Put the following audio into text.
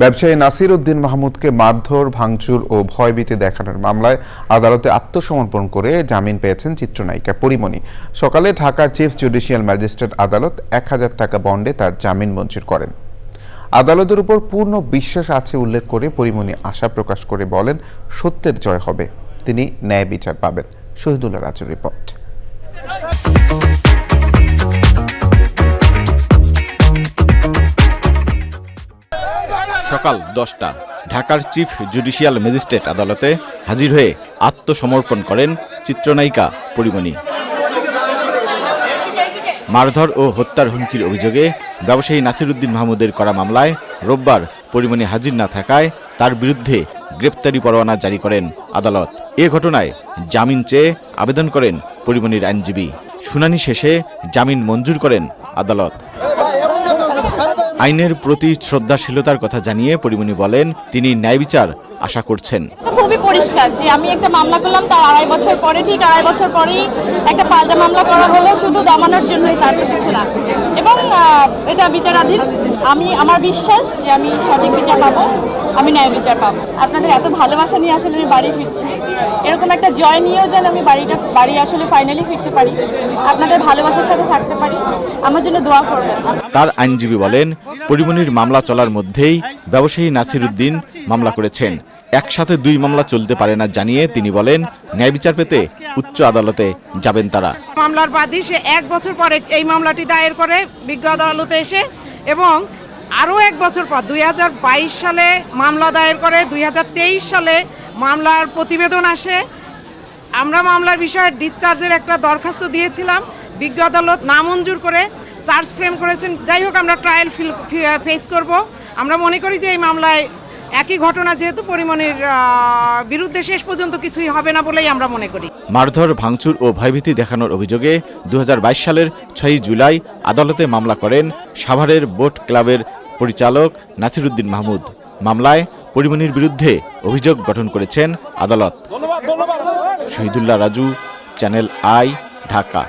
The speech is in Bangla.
ব্যবসায়ী নাসির উদ্দিন মাহমুদকে মারধর, ভাঙচুর ও ভয়ভীতি দেখানোর মামলায় আদালতে আত্মসমর্পণ করে জামিন পেয়েছেন চিত্রনায়িকা পরিমণি। সকালে ঢাকার চিফ জুডিশিয়াল ম্যাজিস্ট্রেট আদালত এক হাজার টাকা বন্ডে তার জামিন মঞ্জুর করেন। আদালতের উপর পূর্ণ বিশ্বাস আছে উল্লেখ করে পরিমণি আশা প্রকাশ করে বলেন, সত্যের জয় হবে। তিনি ন্যায় বিচার পাবেন। শহীদুল্লাহ রাজুর রিপোর্ট। সকাল দশটা, ঢাকার চিফ জুডিশিয়াল ম্যাজিস্ট্রেট আদালতে হাজির হয়ে আত্মসমর্পণ করেন চিত্রনায়িকা পরিমণি। মারধর ও হত্যার হুমকির অভিযোগে ব্যবসায়ী নাসিরুদ্দিন মাহমুদের করা মামলায় রোববার পরিমণি হাজির না থাকায় তার বিরুদ্ধে গ্রেপ্তারি পরোয়ানা জারি করেন আদালত। এ ঘটনায় জামিন চেয়ে আবেদন করেন পরিমণির আইনজীবী। শুনানি শেষে জামিন মঞ্জুর করেন আদালত। আইনের প্রতি শ্রদ্ধাশীলতার কথা জানিয়ে পরিমণি বলেন তিনি ন্যায় বিচার আশা করছেন? খুবই পরিষ্কার যে আমি একটা মামলা করলাম তার আড়াই বছর পরে ঠিক আড়াই বছর পরেই একটা পাল্টা মামলা করা হলো শুধু দমানোর জন্যই তার কিছু না এবং এটা বিচারাধীন। আমি আমার বিশ্বাস যে আমি সঠিক বিচার পাবো আমি ন্যায় বিচার পাবো। আপনাদের এত ভালোবাসা নিয়ে আসলে আমি বাড়ি ফিরছি। এরকম একটা জয় নিয়েও যেন আমি বাড়িটা বাড়ি আসলে ফাইনালি ফিরতে পারি। আপনাদের ভালোবাসার সাথে থাকতে পারি। আমার জন্য দোয়া করবেন। তার আইনজীবী বলেন পরিমণির মামলা চলার মধ্যেই ব্যবসায়ী নাসিরুদ্দিন মামলা করেছেন। একসাথে দুই মামলা চলতে পারে না জানিয়ে তিনি বলেন, ন্যায় বিচার পেতে উচ্চ আদালতে যাবেন তারা। মামলার বাদী সে এক বছর পরে এই মামলাটি দায়ের করে বিজ্ঞ আদালতে এসে এবং আরও এক বছর পর দুই হাজার বাইশ সালে মামলা দায়ের করে, দুই হাজার তেইশ সালে মামলার প্রতিবেদন আসে। আমরা মামলার বিষয়ে ডিসচার্জের একটা দরখাস্ত দিয়েছিলাম। বিজ্ঞ আদালত নামঞ্জুর করে চার্জ ফ্রেম করেছেন। যাই হোক, আমরা ট্রায়াল ফিল ফেস করব। আমরা মনে করি যে এই মামলায় একই ঘটনা যেহেতু পরিমণির বিরুদ্ধে শেষ পর্যন্ত কিছুই হবে না বলেই আমরা মনে করি। মারধর ভাঙচুর ও ভয়ভীতি দেখানোর অভিযোগে দু হাজার বাইশ সালের ছয়ই জুলাই আদালতে মামলা করেন সাভারের বোট ক্লাবের পরিচালক নাসিরুদ্দিন মাহমুদ। মামলায় পরিমণির বিরুদ্ধে অভিযোগ গঠন করেছেন আদালত। Shahidullah Raju channel I Dhaka.